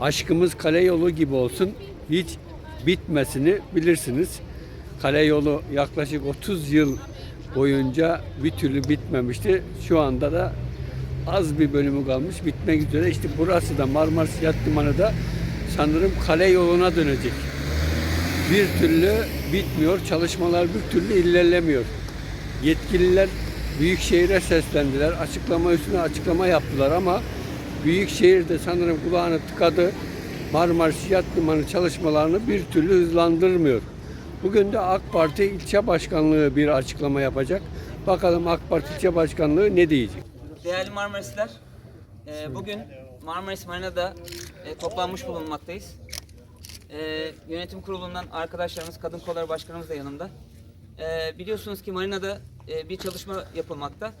aşkımız kale yolu gibi olsun. Hiç bitmesini bilirsiniz. Kale yolu yaklaşık 30 yıl boyunca bir türlü bitmemişti. Şu anda da az bir bölümü kalmış bitmek üzere. İşte burası da Marmaris Yat Limanı da sanırım kale yoluna dönecek. Bir türlü bitmiyor. Çalışmalar bir türlü ilerlemiyor. Yetkililer Büyükşehir'e seslendiler. Açıklama üstüne açıklama yaptılar ama Büyükşehir de sanırım kulağını tıkadı. Marmaris Yat Limanı çalışmalarını bir türlü hızlandırmıyor. Bugün de AK Parti ilçe başkanlığı bir açıklama yapacak. Bakalım AK Parti ilçe başkanlığı ne diyecek? Değerli Marmarisler, e, bugün Marmaris Marina'da e, toplanmış bulunmaktayız. E, yönetim kurulundan arkadaşlarımız, kadın kolları başkanımız da yanımda. Biliyorsunuz ki Marina'da bir çalışma yapılmakta.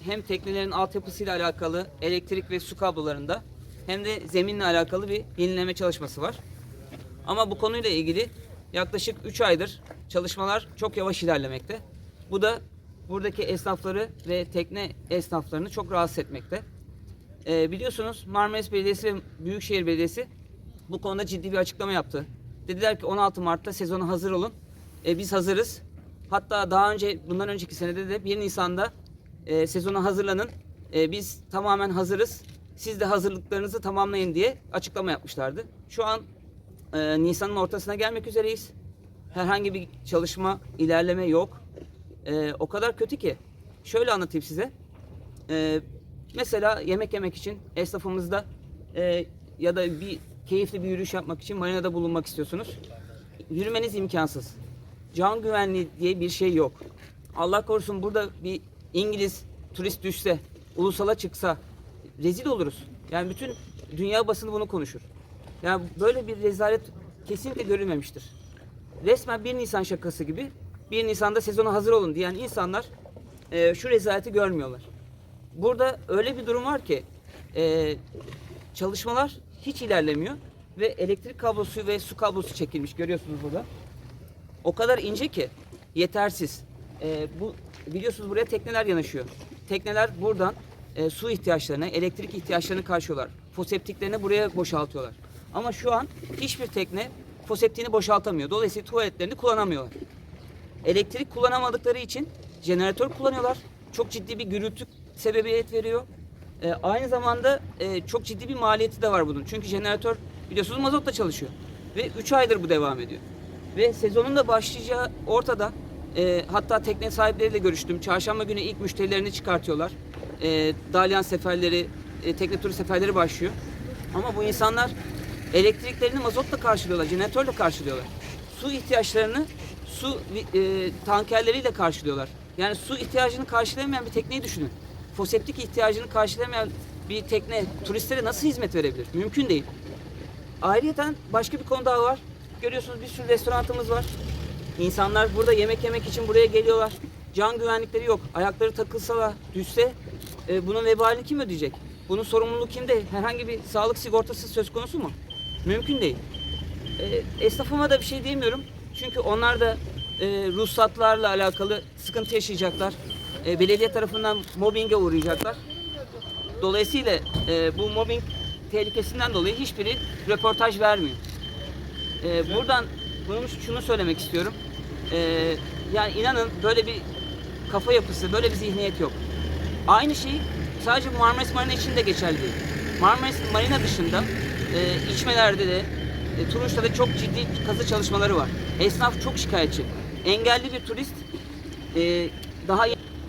Hem teknelerin altyapısıyla alakalı elektrik ve su kablolarında hem de zeminle alakalı bir yenileme çalışması var. Ama bu konuyla ilgili yaklaşık 3 aydır çalışmalar çok yavaş ilerlemekte. Bu da buradaki esnafları ve tekne esnaflarını çok rahatsız etmekte. Ee, biliyorsunuz Marmaris Belediyesi ve Büyükşehir Belediyesi bu konuda ciddi bir açıklama yaptı. Dediler ki 16 Mart'ta sezona hazır olun. Ee, biz hazırız. Hatta daha önce bundan önceki senede de 1 Nisan'da e, sezona hazırlanın. E, biz tamamen hazırız. Siz de hazırlıklarınızı tamamlayın diye açıklama yapmışlardı. Şu an e, Nisan'ın ortasına gelmek üzereyiz. Herhangi bir çalışma, ilerleme yok. E, o kadar kötü ki. Şöyle anlatayım size. E, mesela yemek yemek için esnafımızda e, ya da bir keyifli bir yürüyüş yapmak için marinada bulunmak istiyorsunuz. Yürümeniz imkansız. Can güvenliği diye bir şey yok. Allah korusun burada bir İngiliz turist düşse, ulusala çıksa rezil oluruz. Yani bütün dünya basını bunu konuşur. Yani böyle bir rezalet kesinlikle görülmemiştir. Resmen 1 Nisan şakası gibi 1 Nisan'da sezona hazır olun diyen insanlar e, şu rezaleti görmüyorlar. Burada öyle bir durum var ki e, çalışmalar hiç ilerlemiyor ve elektrik kablosu ve su kablosu çekilmiş görüyorsunuz burada. O kadar ince ki yetersiz. E, bu biliyorsunuz buraya tekneler yanaşıyor. Tekneler buradan e, su ihtiyaçlarını, elektrik ihtiyaçlarını karşılıyorlar. Foseptiklerini buraya boşaltıyorlar. Ama şu an hiçbir tekne foseptiğini boşaltamıyor. Dolayısıyla tuvaletlerini kullanamıyorlar. Elektrik kullanamadıkları için jeneratör kullanıyorlar. Çok ciddi bir gürültü sebebiyet veriyor. E, aynı zamanda e, çok ciddi bir maliyeti de var bunun. Çünkü jeneratör biliyorsunuz mazotla çalışıyor. Ve 3 aydır bu devam ediyor. Ve sezonun da başlayacağı ortada. E, hatta tekne sahipleriyle görüştüm. Çarşamba günü ilk müşterilerini çıkartıyorlar. E, dalyan seferleri, e, tekne turu seferleri başlıyor. Ama bu insanlar elektriklerini mazotla karşılıyorlar, jeneratörle karşılıyorlar. Su ihtiyaçlarını su e, tankerleriyle karşılıyorlar. Yani su ihtiyacını karşılayamayan bir tekneyi düşünün. Foseptik ihtiyacını karşılayamayan bir tekne turistlere nasıl hizmet verebilir? Mümkün değil. Ayrıca başka bir konu daha var. Görüyorsunuz bir sürü restoranımız var. İnsanlar burada yemek yemek için buraya geliyorlar. Can güvenlikleri yok. Ayakları takılsalar, düşse e, bunun vebalini kim ödeyecek? Bunun sorumluluğu kimde? Herhangi bir sağlık sigortası söz konusu mu? Mümkün değil. E, esnafıma da bir şey diyemiyorum. Çünkü onlar da e, ruhsatlarla alakalı sıkıntı yaşayacaklar. E, belediye tarafından mobbinge uğrayacaklar. Dolayısıyla e, bu mobbing tehlikesinden dolayı hiçbiri röportaj vermiyor. E, buradan bunu şunu söylemek istiyorum. E, yani inanın böyle bir kafa yapısı, böyle bir zihniyet yok. Aynı şey sadece Marmaris Marina için de geçerli. Marmaris Marina dışında e, içmelerde de e, Turunç'ta da çok ciddi kazı çalışmaları var. Esnaf çok şikayetçi. Engelli bir turist e, daha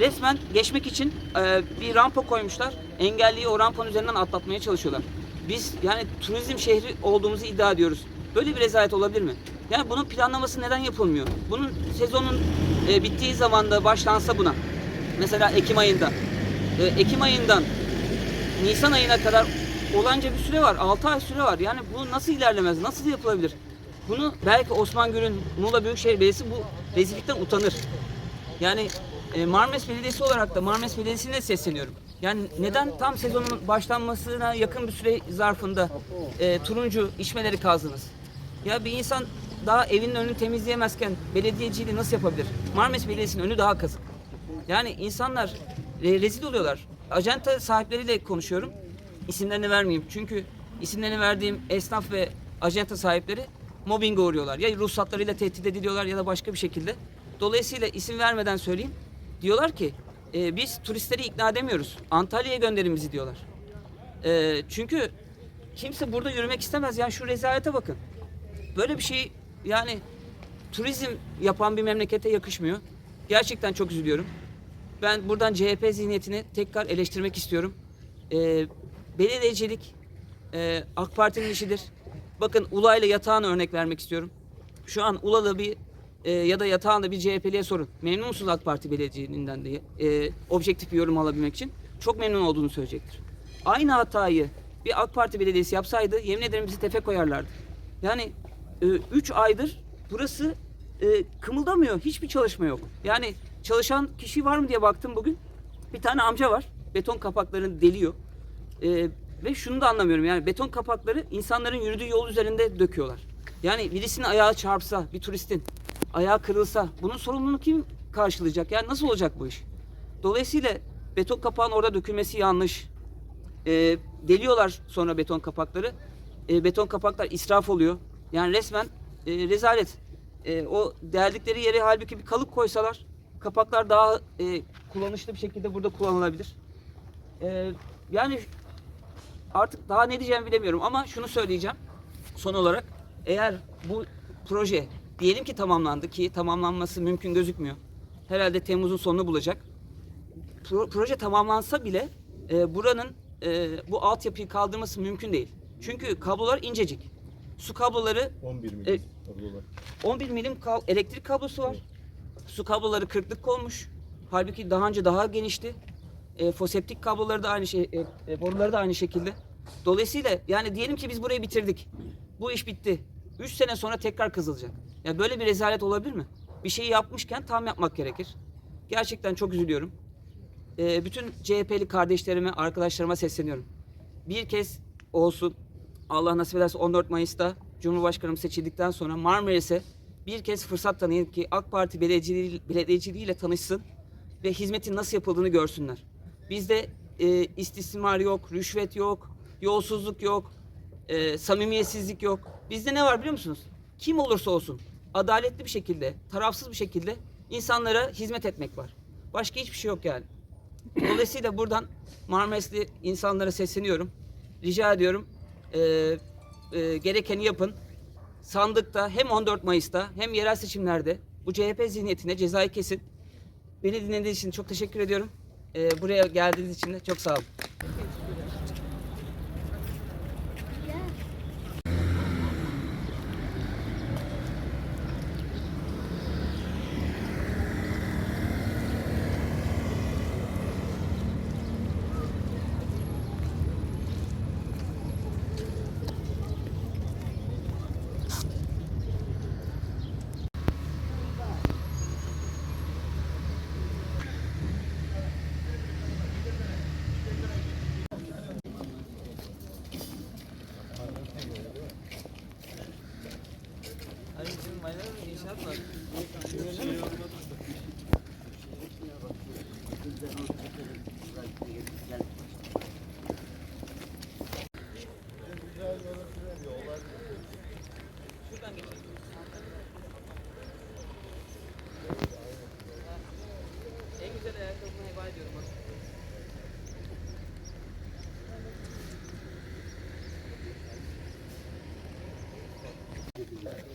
resmen geçmek için e, bir rampa koymuşlar. Engelliyi o rampanın üzerinden atlatmaya çalışıyorlar. Biz yani turizm şehri olduğumuzu iddia ediyoruz. Böyle bir rezalet olabilir mi? Yani bunun planlaması neden yapılmıyor? Bunun sezonun e, bittiği zamanda başlansa buna. Mesela Ekim ayında. E, Ekim ayından Nisan ayına kadar olanca bir süre var. 6 ay süre var. Yani bu nasıl ilerlemez? Nasıl yapılabilir? Bunu belki Osman Gül'ün Muğla Büyükşehir Belediyesi bu rezillikten utanır. Yani e, Marmaris Belediyesi olarak da Marmaris Belediyesi'ne sesleniyorum. Yani neden tam sezonun başlanmasına yakın bir süre zarfında e, turuncu içmeleri kazdınız? Ya bir insan daha evinin önünü temizleyemezken belediyeciliği nasıl yapabilir? Marmaris Belediyesi'nin önü daha kazık. Yani insanlar e, rezil oluyorlar. Acenta sahipleriyle konuşuyorum. İsimlerini vermeyeyim. Çünkü isimlerini verdiğim esnaf ve ajanta sahipleri mobbinge uğruyorlar. Ya ruhsatlarıyla tehdit ediliyorlar ya da başka bir şekilde. Dolayısıyla isim vermeden söyleyeyim. Diyorlar ki e, biz turistleri ikna edemiyoruz. Antalya'ya gönderin bizi diyorlar. E, çünkü kimse burada yürümek istemez. Yani şu rezalete bakın. Böyle bir şey yani turizm yapan bir memlekete yakışmıyor. Gerçekten çok üzülüyorum. Ben buradan CHP zihniyetini tekrar eleştirmek istiyorum. Ee, belediyecilik e, AK Parti'nin işidir. Bakın Ula'yla yatağına örnek vermek istiyorum. Şu an Ula'da bir e, ya da yatağında bir CHP'liye sorun. Memnun musunuz AK Parti belediyeliğinden diye e, objektif bir yorum alabilmek için çok memnun olduğunu söyleyecektir. Aynı hatayı bir AK Parti belediyesi yapsaydı yemin ederim bizi tefe koyarlardı. Yani 3 aydır burası e, kımıldamıyor. Hiçbir çalışma yok. Yani çalışan kişi var mı diye baktım bugün. Bir tane amca var. Beton kapaklarını deliyor. E, ve şunu da anlamıyorum. Yani beton kapakları insanların yürüdüğü yol üzerinde döküyorlar. Yani birisinin ayağı çarpsa, bir turistin ayağı kırılsa bunun sorumluluğunu kim karşılayacak? Yani nasıl olacak bu iş? Dolayısıyla beton kapağın orada dökülmesi yanlış. E, deliyorlar sonra beton kapakları. E, beton kapaklar israf oluyor. Yani resmen e, rezalet. E, o derdikleri yere halbuki bir kalıp koysalar kapaklar daha e, kullanışlı bir şekilde burada kullanılabilir. E, yani artık daha ne diyeceğimi bilemiyorum ama şunu söyleyeceğim son olarak. Eğer bu proje diyelim ki tamamlandı ki tamamlanması mümkün gözükmüyor. Herhalde Temmuz'un sonunu bulacak. Pro- proje tamamlansa bile e, buranın e, bu altyapıyı kaldırması mümkün değil. Çünkü kablolar incecik. Su kabloları 11 E, milyon kablolar. 11 milim kal- elektrik kablosu var. Su kabloları kırklık olmuş. Halbuki daha önce daha genişti. E, foseptik kabloları da aynı şey, e, e, boruları da aynı şekilde. Dolayısıyla yani diyelim ki biz burayı bitirdik. Bu iş bitti. 3 sene sonra tekrar kazılacak. Ya böyle bir rezalet olabilir mi? Bir şeyi yapmışken tam yapmak gerekir. Gerçekten çok üzülüyorum. E, bütün CHP'li kardeşlerime, arkadaşlarıma sesleniyorum. Bir kez olsun Allah nasip ederse 14 Mayıs'ta Cumhurbaşkanım seçildikten sonra Marmaris'e bir kez fırsat tanıyın ki AK Parti belediyeciliği, belediyeciliğiyle tanışsın ve hizmetin nasıl yapıldığını görsünler. Bizde e, istismar yok, rüşvet yok, yolsuzluk yok, e, samimiyetsizlik yok. Bizde ne var biliyor musunuz? Kim olursa olsun adaletli bir şekilde, tarafsız bir şekilde insanlara hizmet etmek var. Başka hiçbir şey yok yani. Dolayısıyla buradan Marmarisli insanlara sesleniyorum. Rica ediyorum e, e, gerekeni yapın. Sandıkta hem 14 Mayıs'ta hem yerel seçimlerde bu CHP zihniyetine cezayı kesin. Beni dinlediğiniz için çok teşekkür ediyorum. E, buraya geldiğiniz için de çok sağ olun.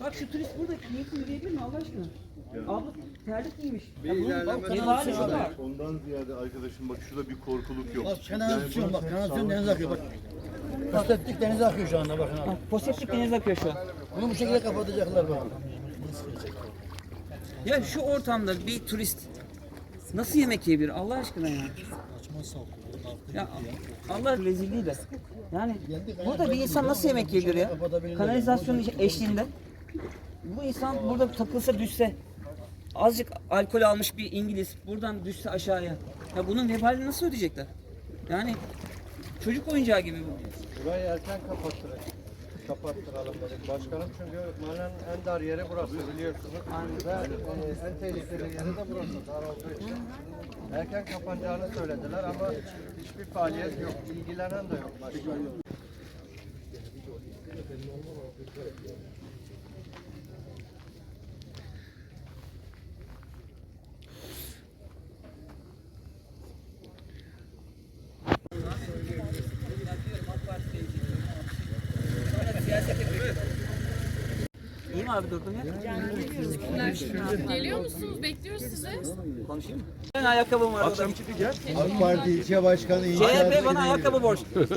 Bak şu turist burada keyifli yürüyebilir mi Allah aşkına? Abla terlik giymiş. Vebali şu var. Ondan ziyade arkadaşım bak şurada bir korkuluk yok. Bak kanalizasyon bak kanalizasyon denize akıyor bak. Kastettik denize akıyor şu anda bakın abi. Posetlik deniz akıyor şu an. Bunu bu şekilde kapatacaklar bak. Ya şu ortamda bir turist nasıl yemek yiyebilir Allah aşkına ya? Ya Allah rezilliği de. Yani burada bir insan nasıl yemek yiyebilir ya? Kanalizasyonun eşliğinde. Bu insan burada takılsa düşse azıcık alkol almış bir İngiliz buradan düşse aşağıya. Ya bunun vebalini nasıl ödeyecekler? Yani çocuk oyuncağı gibi bu. Burayı erken kapattıralım. Kapattıralım dedik başkanım çünkü mahallenin en dar yeri burası biliyorsunuz. Ve e, en tehlikeli yeri de burası dar olduğu için. Erken kapanacağını söylediler ama hiçbir faaliyet yok. İlgilenen de yok başkanım. Konuşayım abi durdum ya. Geliyor musunuz? Bekliyoruz sizi. Konuşayım mı? Ben ayakkabım var. Akşam AK Parti ilçe başkanı CHP bana ayakkabı borçlu.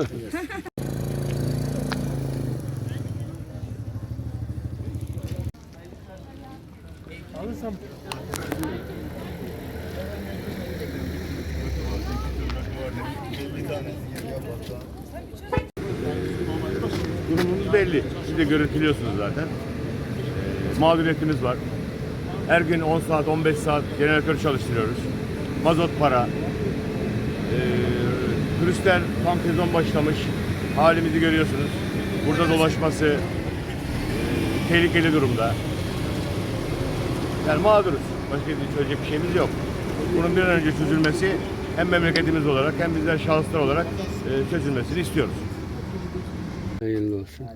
Durumumuz belli. Siz de görüntülüyorsunuz zaten. Mağduriyetimiz var. Her gün 10 saat, 15 saat jeneratör çalıştırıyoruz. Mazot para. Ee, turistler tam sezon başlamış. Halimizi görüyorsunuz. Burada dolaşması e, tehlikeli durumda. Yani mağduruz. Başka bir söyleyecek bir şeyimiz yok. Bunun bir an önce çözülmesi hem memleketimiz olarak hem bizler şahıslar olarak e, çözülmesini istiyoruz. Hayırlı olsun.